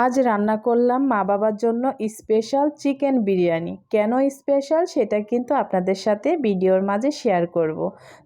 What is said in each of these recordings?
আজ রান্না করলাম মা বাবার জন্য স্পেশাল চিকেন বিরিয়ানি। কেন স্পেশাল সেটা কিন্তু আপনাদের সাথে ভিডিওর মাঝে শেয়ার করব।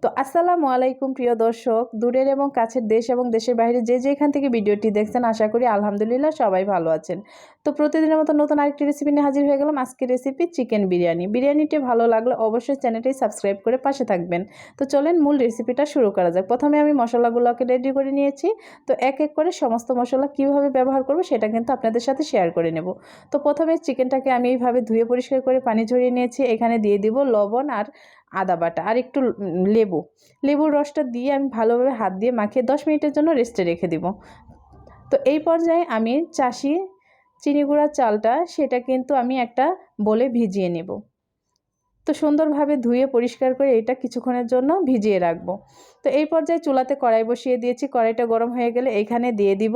তো আসসালামু আলাইকুম প্রিয় দর্শক, দূরের এবং কাছের দেশ এবং দেশের বাইরে যে যেখান থেকে ভিডিওটি দেখছেন আশা করি আলহামদুলিল্লাহ সবাই ভালো আছেন। তো প্রতিদিনের মতো নতুন আরেকটি রেসিপি নিয়ে হাজির হয়ে গেলাম আজকের রেসিপি চিকেন বিরিয়ানি। বিরিয়ানিটি ভালো লাগলে অবশ্যই চ্যানেলটি সাবস্ক্রাইব করে পাশে থাকবেন। তো চলেন মূল রেসিপিটা শুরু করা যাক। প্রথমে আমি মশলাগুলোকে রেডি করে নিয়েছি। তো এক এক করে সমস্ত মশলা কীভাবে ব্যবহার করব সেটা কিন্তু আপনাদের সাথে শেয়ার করে নেব। তো প্রথমে চিকেনটাকে আমি এইভাবে ধুয়ে পরিষ্কার করে পানি ঝরিয়ে নিয়েছি। এখানে দিয়ে দিব লবণ আর আদা বাটা আর একটু লেবু। লেবুর রসটা দিয়ে আমি ভালোভাবে হাত দিয়ে মাখিয়ে দশ মিনিটের জন্য রেস্টে রেখে দিব। তো এই পর্যায়ে আমি চাষি চিনি গুঁড়ার চালটা সেটা কিন্তু আমি একটা বলে ভিজিয়ে নেব। তো সুন্দরভাবে ধুয়ে পরিষ্কার করে এটা কিছুক্ষণের জন্য ভিজিয়ে রাখব। তো এই পর্যায়ে চুলাতে কড়াই বসিয়ে দিয়েছি। কড়াইটা গরম হয়ে গেলে এখানে দিয়ে দিব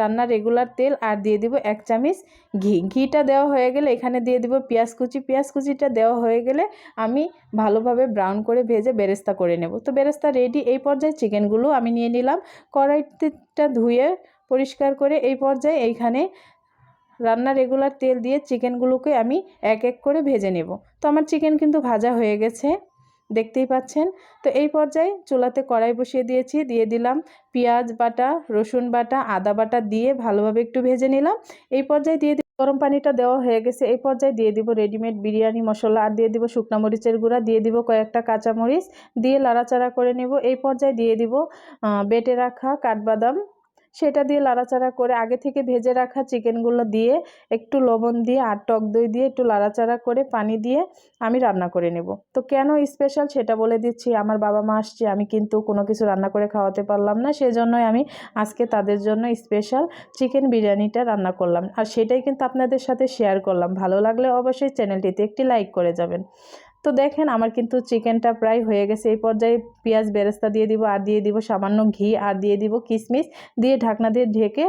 রান্নার রেগুলার তেল আর দিয়ে দিব এক চামচ ঘি। ঘিটা দেওয়া হয়ে গেলে এখানে দিয়ে দিব পেঁয়াজ কুচি। পেঁয়াজ কুচিটা দেওয়া হয়ে গেলে আমি ভালোভাবে ব্রাউন করে ভেজে বেরেস্তা করে নেব। তো বেরেস্তা রেডি এই পর্যায়ে চিকেনগুলো আমি নিয়ে নিলাম। কড়াইটা ধুয়ে পরিষ্কার করে এই পর্যায়ে এইখানে রান্না রেগুলার তেল দিয়ে চিকেনগুলোকে আমি এক এক করে ভেজে নেব। তো আমার চিকেন কিন্তু ভাজা হয়ে গেছে। দেখতেই পাচ্ছেন? তো এই পর্যায়ে চুলাতে কড়াই বসিয়ে দিয়েছি, দিয়ে দিলাম পেঁয়াজ বাটা, রসুন বাটা, আদা বাটা দিয়ে ভালোভাবে একটু ভেজে নিলাম। এই পর্যায়ে দিয়ে গরম পানিটা দেওয়া হয়ে গেছে। এই পর্যায়ে দিয়ে দিব রেডিমেড বিরিয়ানি মশলা আর দিয়ে দিব শুকনা মরিচের গুঁড়া, দিয়ে দিব কয়েকটা কাঁচামরিচ, দিয়ে লাড়াচাড়া করে নেব। এই পর্যায়ে দিয়ে দিব বেটে রাখা কাঠবাদাম সেটা দিয়ে লাড়াচাড়া করে আগে থেকে ভেজে রাখা চিকেনগুলো দিয়ে একটু লবণ দিয়ে আর টক দই দিয়ে একটু লাড়াচাড়া করে পানি দিয়ে আমি রান্না করে নেব। তো কেন স্পেশাল সেটা বলে দিচ্ছি, আমার বাবা মা আসছে, আমি কিন্তু কোনো কিছু রান্না করে খাওয়াতে পারলাম না, সেজন্যই আমি আজকে তাদের জন্য স্পেশাল চিকেন বিরিয়ানিটা রান্না করলাম। আর সেটাই কিন্তু আপনাদের সাথে শেয়ার করলাম। ভালো লাগলে অবশ্যই চ্যানেলটিতে একটি লাইক করে যাবেন। তো দেখেন, আমার কিন্তু চিকেনটা প্রায় হয়ে গেছে। এই পর্যায়ে পেঁয়াজ বেরেস্তা দিয়ে দিব, আর দিয়ে দিব সামান্য ঘি, আর দিয়ে দিব কিশমিশ দিয়ে ঢাকনা দিয়ে ঢেকে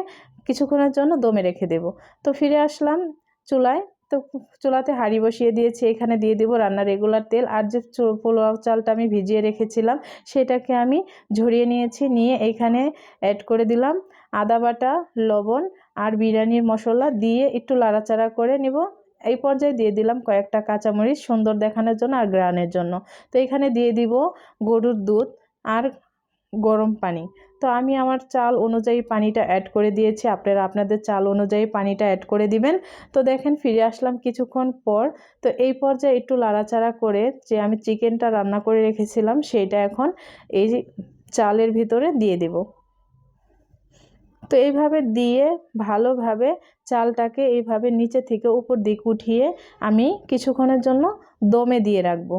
কিছুক্ষণের জন্য দমে রেখে দেব। তো ফিরে আসলাম চুলায়। তো চুলাতে হাঁড়ি বসিয়ে দিয়েছি, এখানে দিয়ে দিব রান্নার রেগুলার তেল। আর যে পোলাও চালটা আমি ভিজিয়ে রেখেছিলাম, সেটাকে আমি ঝরিয়ে নিয়েছি, নিয়ে এইখানে অ্যাড করে দিলাম আদা বাটা, লবণ, আর বিরিয়ানির মশলা দিয়ে একটু লাড়াচাড়া করে নিব। এই পর্যায়ে দিয়ে দিলাম কয়েকটা কাঁচামরিচ সুন্দর দেখানোর জন্য আর গ্রানের জন্য। তো এখানে দিয়ে দিব গরুর দুধ আর গরম পানি। তো আমি আমার চাল অনুযায়ী পানিটা অ্যাড করে দিয়েছি। আপনারা আপনাদের চাল অনুযায়ী পানিটা অ্যাড করে দিবেন। তো দেখেন ফিরে আসলাম কিছুক্ষণ পর। তো এই পর্যায়ে একটু লাড়াচাড়া করে যে আমি চিকেনটা রান্না করে রেখেছিলাম, সেইটা এখন এই চালের ভিতরে দিয়ে দেব। তো এইভাবে দিয়ে ভালোভাবে চালটাকে এইভাবে নিচে থেকে উপর দিক উঠিয়ে আমি কিছুক্ষণের জন্য দমে দিয়ে রাখব।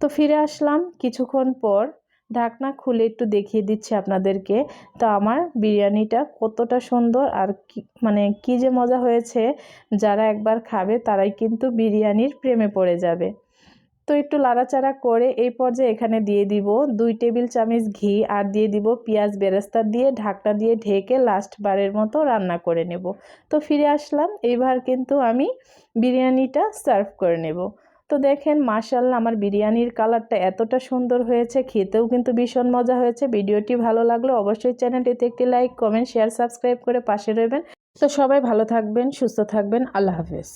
তো ফিরে আসলাম কিছুক্ষণ পর, ঢাকনা খুলে একটু দেখিয়ে দিচ্ছি আপনাদেরকে। তো আমার বিরিয়ানিটা কতটা সুন্দর আর কি মানে কি যে মজা হয়েছে, যারা একবার খাবে তারাই কিন্তু বিরিয়ানির প্রেমে পড়ে যাবে। তো একটু লাড়াচাড়া করে এই পর্যায়ে এখানে দিয়ে দিব দুই টেবিল চামচ ঘি আর দিয়ে দিব পেঁয়াজ বেরেস্তা দিয়ে ঢাকনা দিয়ে ঢেকে লাস্ট বারের মতো রান্না করে নেব। তো ফিরে আসলাম, এইবার কিন্তু আমি বিরিয়ানিটা সার্ভ করে নেব। তো দেখেন মাশাল্লাহ আমার বিরিয়ানির কালারটা এতটা সুন্দর হয়েছে, খেতেও কিন্তু ভীষণ মজা হয়েছে। ভিডিওটি ভালো লাগলে অবশ্যই চ্যানেলটিতে একটি লাইক কমেন্ট শেয়ার সাবস্ক্রাইব করে পাশে রইবেন। তো সবাই ভালো থাকবেন, সুস্থ থাকবেন, আল্লাহ হাফেজ।